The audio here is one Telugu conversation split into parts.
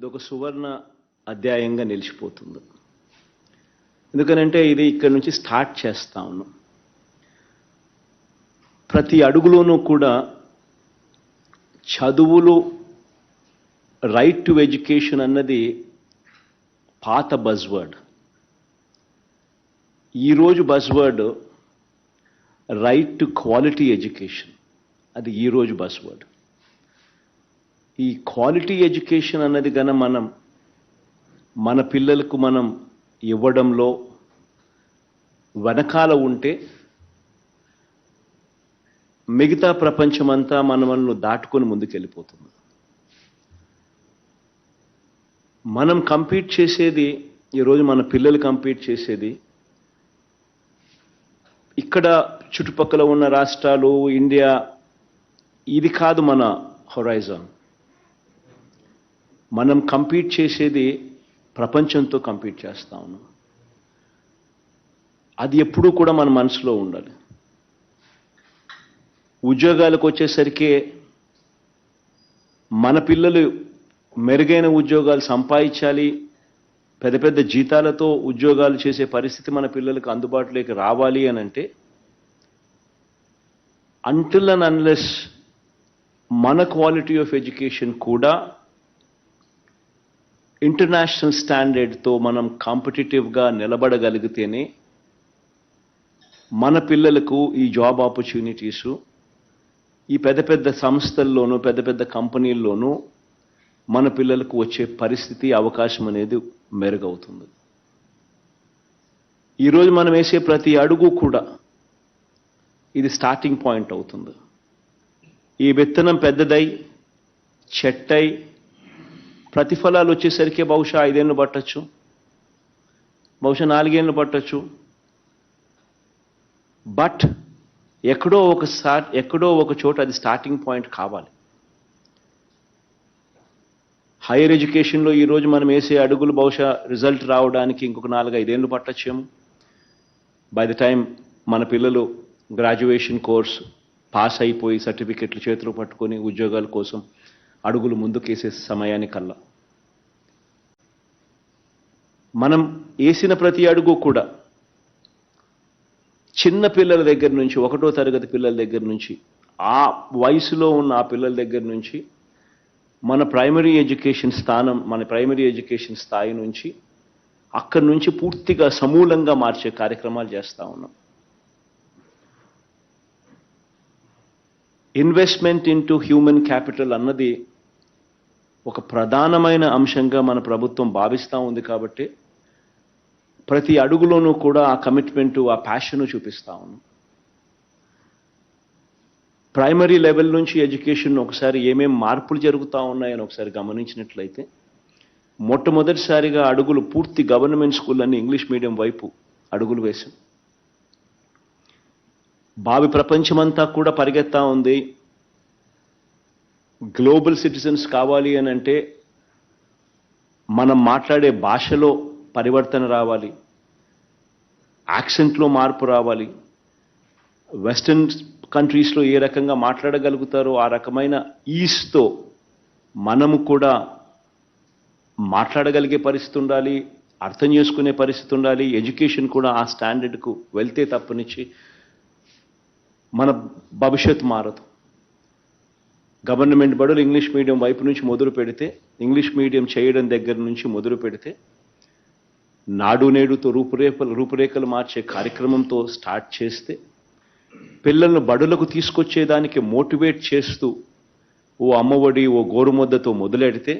ఇది ఒక సువర్ణ అధ్యాయంగా నిలిచిపోతుంది. ఎందుకనంటే ఇది ఇక్కడ నుంచి స్టార్ట్ చేస్తా ఉన్నాం. ప్రతి అడుగులోనూ కూడా చదువులు రైట్ టు ఎడ్యుకేషన్ అన్నది పాత బజ్వర్డ్ ఈరోజు buzzword right to quality education అది ఈరోజు బజ్వర్డ్ ఈ క్వాలిటీ ఎడ్యుకేషన్ అన్నది గన మనం మన పిల్లలకు మనం ఇవ్వడంలో వెనకాల ఉంటే మిగతా ప్రపంచమంతా మనల్ని దాటుకొని ముందుకెళ్ళిపోతుంది. మనం కంపీట్ చేసేది ఈరోజు మన పిల్లలు కంపీట్ చేసేది ఇక్కడ చుట్టుపక్కల ఉన్న రాష్ట్రాలు ఇండియా ఇది కాదు మన హొరైజాన్ మనం కంపీట్ చేసేది ప్రపంచంతో కంపీట్ చేస్తా ఉన్నాం. అది ఎప్పుడూ కూడా మన మనసులో ఉండాలి. ఉద్యోగాలకు వచ్చేసరికి మన పిల్లలు మెరుగైన ఉద్యోగాలు సంపాదించాలి పెద్ద పెద్ద జీతాలతో ఉద్యోగాలు చేసే పరిస్థితి మన పిల్లలకు అందుబాటులోకి రావాలి అని అంటే అంటిల్ అండ్ అన్లెస్ మన క్వాలిటీ ఆఫ్ ఎడ్యుకేషన్ కూడా ఇంటర్నేషనల్ స్టాండర్డ్తో మనం కాంపిటేటివ్గా నిలబడగలిగితేనే మన పిల్లలకు ఈ జాబ్ ఆపర్చునిటీసు ఈ పెద్ద పెద్ద సంస్థల్లోనూ పెద్ద పెద్ద కంపెనీల్లోనూ మన పిల్లలకు వచ్చే పరిస్థితి అవకాశం అనేది మెరుగవుతుంది. ఈరోజు మనం వేసే ప్రతి అడుగు కూడా ఇది స్టార్టింగ్ పాయింట్ అవుతుంది. ఈ విత్తనం పెద్దదై చెట్టై ప్రతిఫలాలు వచ్చేసరికి బహుశా ఐదేళ్ళు పట్టచ్చు. బహుశా నాలుగేళ్ళు పట్టచ్చు. బట్ ఎక్కడో ఒక స్టార్ట్ ఎక్కడో ఒక చోట అది స్టార్టింగ్ పాయింట్ కావాలి. హైయర్ ఎడ్యుకేషన్లో ఈరోజు మనం వేసే అడుగులు బహుశా రిజల్ట్ రావడానికి ఇంకొక నాలుగు ఐదేళ్ళు పట్టచ్చేమో. బై ద టైం మన పిల్లలు గ్రాడ్యుయేషన్ కోర్స్ పాస్ అయిపోయి సర్టిఫికెట్లు చేతులు పట్టుకొని ఉద్యోగాల కోసం అడుగులు ముందుకేసే సమయానికల్లా మనం వేసిన ప్రతి అడుగు కూడా చిన్న పిల్లల దగ్గర నుంచి ఒకటో తరగతి పిల్లల దగ్గర నుంచి ఆ వయసులో ఉన్న ఆ పిల్లల దగ్గర నుంచి మన ప్రైమరీ ఎడ్యుకేషన్ స్థానం మన ప్రైమరీ ఎడ్యుకేషన్ స్థాయి నుంచి అక్కడి నుంచి పూర్తిగా సమూలంగా మార్చే కార్యక్రమాలు చేస్తూ ఉన్నాం. ఇన్వెస్ట్మెంట్ ఇంటూ హ్యూమన్ క్యాపిటల్ అన్నది ఒక ప్రధానమైన అంశంగా మన ప్రభుత్వం భావిస్తూ ఉంది కాబట్టి ప్రతి అడుగులోనూ కూడా ఆ కమిట్మెంటు ఆ ప్యాషను చూపిస్తా ఉన్నాం ప్రైమరీ లెవెల్ నుంచి ఎడ్యుకేషన్ ఒకసారి ఏమేం మార్పులు జరుగుతూ ఉన్నాయని ఒకసారి గమనించినట్లయితే మొట్టమొదటిసారిగా అడుగులు పూర్తి గవర్నమెంట్ స్కూళ్ళన్నీ ఇంగ్లీష్ మీడియం వైపు అడుగులు వేశాం. భావి ప్రపంచమంతా కూడా పరిగెత్తా ఉంది. గ్లోబల్ సిటిజన్స్ కావాలి అని అంటే మనం మాట్లాడే భాషలో పరివర్తన రావాలి యాక్సెంట్లో మార్పు రావాలి. వెస్టర్న్ కంట్రీస్లో ఏ రకంగా మాట్లాడగలుగుతారో ఆ రకమైన ఈస్తో మనము కూడా మాట్లాడగలిగే పరిస్థితి ఉండాలి అర్థం చేసుకునే పరిస్థితి ఉండాలి. ఎడ్యుకేషన్ కూడా ఆ స్టాండర్డ్కు వెళ్తే తప్పనిచ్చి మన భవిష్యత్ మారదు. గవర్నమెంట్ బడులు ఇంగ్లీష్ మీడియం వైపు నుంచి మొదలు పెడితే ఇంగ్లీష్ మీడియం చేయడం దగ్గర నుంచి మొదలు పెడితే నాడు నేడుతో రూపురేఖలు రూపురేఖలు మార్చే కార్యక్రమంతో స్టార్ట్ చేస్తే పిల్లలను బడులకు తీసుకొచ్చేదానికి మోటివేట్ చేస్తూ ఓ అమ్మఒడి ఓ గోరుముద్దతో మొదలెడితే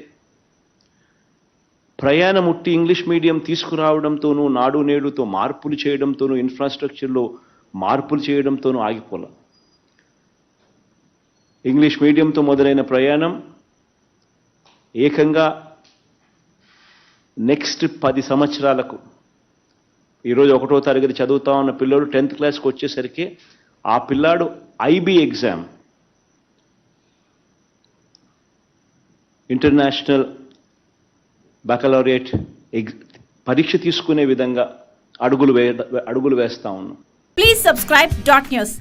ప్రయాణం ఉట్టి ఇంగ్లీష్ మీడియం తీసుకురావడంతోనూ నాడు నేడుతో మార్పులు చేయడంతోనూ ఇన్ఫ్రాస్ట్రక్చర్లో మార్పులు చేయడంతోనూ ఆగిపోలే. ఇంగ్లీష్ మీడియంతో మొదలైన ప్రయాణం ఏకంగా నెక్స్ట్ పది సంవత్సరాలకు ఈరోజు ఒకటో తరగతి చదువుతా ఉన్న పిల్లోడు టెన్త్ క్లాస్కి వచ్చేసరికి ఆ పిల్లాడు ఐబీ ఎగ్జామ్ ఇంటర్నేషనల్ బకలౌరియట్ పరీక్ష తీసుకునే విధంగా అడుగులు వే అడుగులు వేస్తా ఉన్నాం. Please subscribe dot news